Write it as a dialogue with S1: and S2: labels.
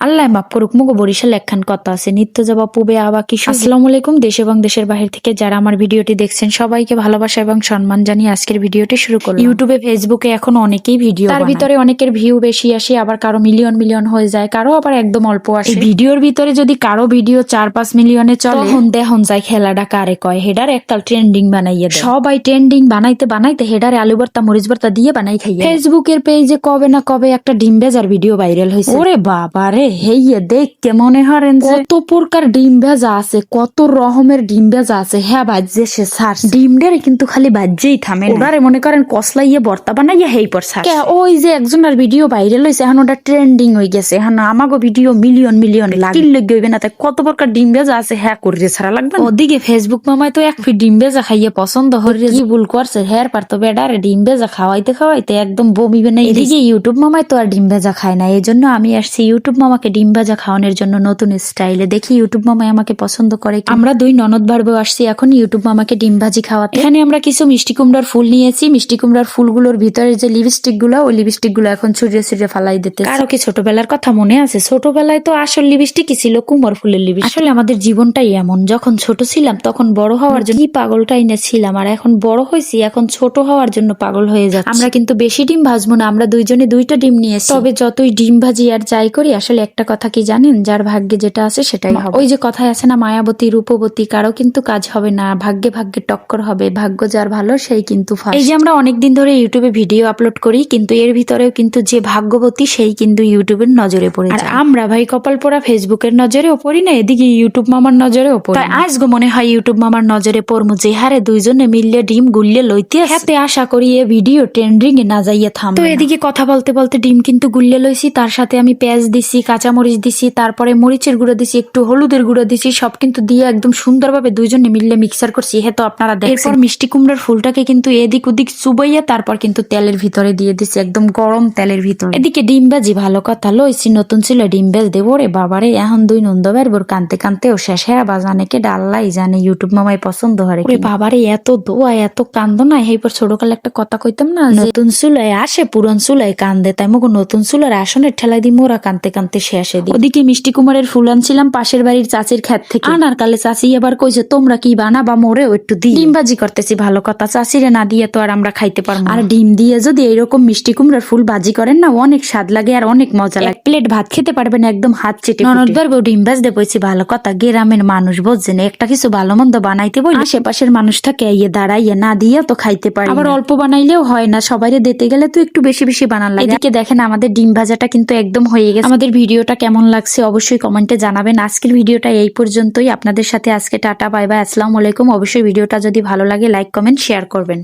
S1: আল্লাহ মাফ করুক মুগো বরিশাল একখান কথা আছে নিত্য যাবা পুবে আবা কি আসসালামু আলাইকুম দেশ এবং দেশের বাহির থেকে যারা আমার ভিডিওটি দেখছেন সবাইকে ভালোবাসা এবং সম্মান জানিয়ে আজকের ভিডিওটি শুরু করলাম। ইউটিউবে ফেসবুকে এখন অনেকেই ভিডিও তার ভিতরে অনেকের ভিউ বেশি আসে আবার কারও মিলিয়ন মিলিয়ন হয়ে যায় কারও আবার একদম অল্প আসে। ভিডিওর ভিতরে যদি কারও ভিডিও চার পাঁচ মিলিয়নে চলে তখন দেহন যায় খেলাটা কারে কয়? হেডার এককাল ট্রেন্ডিং বানাইয়ে সবাই ট্রেন্ডিং বানাইতে বানাইতে হেডারে আলু ভর্তা মরিচ ভর্তা দিয়ে বানাই খাইয়ে ফেসবুকের পেজে কবে না কবে একটা ডিম ভেজার ভিডিও ভাইরাল হয়েছে ওরে বাবা রে হেইয়ে দেখকে মনে হরেন যে। কত প্রকার ডিম ভেজা আছে কত রকমের ডিম ভেজা আছে। হ্যাঁ বাজ্যে সে সার। ডিমডের কিন্তু খালি বাজ্যেই থামে না। মনে করেন কসলাইয়ে বর্তা বানাইয়া হেই পর সার। ওই যে একজনের ভিডিও ভাইরাল হয়েছে এখন ওটা ট্রেন্ডিং হয়ে গেছে। এখন আমাগো ভিডিও মিলিয়ন মিলিয়ন লাগে লেগে হইবে না তাই কত প্রকার ডিম ভেজা আছে হ্যাঁ করে ছাড়া লাগবে। ওদিকে ফেসবুক মামায় তো এক ফিট ডিম ভেজা খাইয়ে পছন্দ হরে কি ভুল করছে হ্যার পার তো বেডারে ডিম ভেজা খাওয়াইতে খাওয়াইতে একদম বমি বানাই এদিকে ইউটিউব মামায় তো আর ডিম ভেজা খায় না এই জন্য আমি আসছি ইউটিউব মামাকে ডিম ভাজা খাওয়ানোর জন্য নতুন স্টাইলে দেখি ইউটিউব মামাই আমাকে পছন্দ করে আমরা দুই ননদ ভাড়বো আসছি এখন ইউটিউব মামাকে ডিম ভাজি খাওয়াতে। এখানে আমরা কিছু মিষ্টি কুমড়ার ফুল নিয়েছি। মিষ্টি কুমড়ার ফুলগুলোর ভিতরে যে লিপস্টিকগুলো ওই লিপস্টিকগুলো এখন ছুড়ে ছুড়ে ফালাই দিতে আরও কি ছোটবেলার কথা মনে আছে? ছোটবেলায় তো আসল লিপস্টিকই ছিল কুমড় ফুলের লিপস্টিক। আসলে আমাদের জীবনটাই এমন। যখন ছোট ছিলাম তখন বড় হওয়ার জন্য কি পাগলটাই না ছিলাম। আর এখন বড় হয়েছি এখন ছোট হওয়ার জন্য পাগল হয়ে যাচ্ছে। আমরা কিন্তু বেশি ডিম ভাজবো না আমরা দুইজনে দুইটা ডিম নিয়েছি। তবে যতই ডিম ভাজি আর যাই করি আসলে একটা কথা কি জানেন? যার ভাগ্যে যেটা আছে সেটাই হবে। ওই যে কথায় আছে না মায়াবতী রূপবতী কারও কিন্তু কাজ হবে না। ভাগ্যে ভাগ্যে টক্কর হবে ভাগ্য যার ভালো সেই কিন্তু এই যে আমরা অনেকদিন ধরে ইউটিউবে ভিডিও আপলোড করি কিন্তু এর ভিতরেও কিন্তু যে ভাগ্যবতী সেই কিন্তু ইউটিউবের নজরে পড়ে আর আমরা ভাই কপাল পোড়া ফেসবুকের নজরেও পড়ি না এদিকে ইউটিউব মামার নজরেও পড়ি তাই আজ গো মনে হয় ইউটিউব মামার নজরে পড়মু যে হারে দুইজনে মিললে ডিম গুললে লইতে হাতে আশা করি এ ভিডিও ট্রেন্ডিং এ না যাইয়া থাম তো এদিকে কথা বলতে বলতে ডিম কিন্তু গুললে লইছি তার সাথে আমি পেঁয়াজ দিছি কাঁচামরিচ দিছি তারপরে মরিচের গুঁড়ো দিছি একটু হলুদের গুঁড়ো দিছি সব কিন্তু দিয়ে একদম সুন্দরভাবে দুইজনে মিললে মিক্সার করছি। হে তো আপনারা দেখেন এরপর মিষ্টি কুমড়ার ফুলটাকে কিন্তু এদিক ওদিক চুবাইয়া তারপর কিন্তু তেলের ভিতরে দিয়ে দিছি একদম গরম তেলের ভিতরে। এদিকে ডিম ভাজি ভালো কথা লইছি নতুন ছিল ডিম ভাজ দেবো রে বাবারে এখন দুই নন্দ বেরবোর কানতে কানতে ও শেষে বাজানে কে ডাল্লাই জানে ইউটিউব মামাই পছন্দ হরে বাবারে এত দোয়া এত কান্দ না এইবার ছোটকালে একটা কথা কইতাম না নতুন চুলায় আসে পুরন চুলায় কান্দে তাই মগো নতুন চুলার আসনের ঠেলাই দি মোরা কানতে কানতে শেষে দি ওদিকে মিষ্টি কুমারের ফুল আনছিলাম পাশের বাড়ির চাচির ক্ষেত থেকে। আনার কালে চাচি এবার কইছে তোমরা কি বানাবা মোরেও একটু দি ডিম ভাজি করতেছি ভালো কথা। চাচিরে না দিয়ে তো আর আমরা খাইতে পারব না। আর ডিম দিয়ে যদি এইরকম মিষ্টি কুমড়ার ফুল ভাজি করেন না অনেক স্বাদ লাগে আর অনেক মজা লাগে। প্লেট ভাত খেতে পারবেন একদম হাত চেটে ননদ বার বউ ডিম ভাজ দেবইছি ভালো কথা গ্রামের মানুষ বুঝছেন একটা কিছু ভালো মন্দ বানাইতে বলি আশেপাশের মানুষ থাকে ইয়ে দাঁড়াইয়ে না দিয়ে তো খাইতে পারি আবার অল্প বানাইলেও হয় না সবাইরে দিতে গেলে তো একটু বেশি বেশি বানান লাগে। এদিকে দেখেন আমাদের ডিম ভাজাটা কিন্তু একদম হয়ে গেছে। আমাদের ভিডিওটা কেমন লাগছে অবশ্যই কমেন্টে জানাবেন। আজকের ভিডিওটা এই পর্যন্তই। আপনাদের সাথে আজকে টাটা, বাই বাই, আসসালামু আলাইকুম। অবশ্যই ভিডিওটা যদি ভালো লাগে, লাইক, কমেন্ট, শেয়ার করবেন।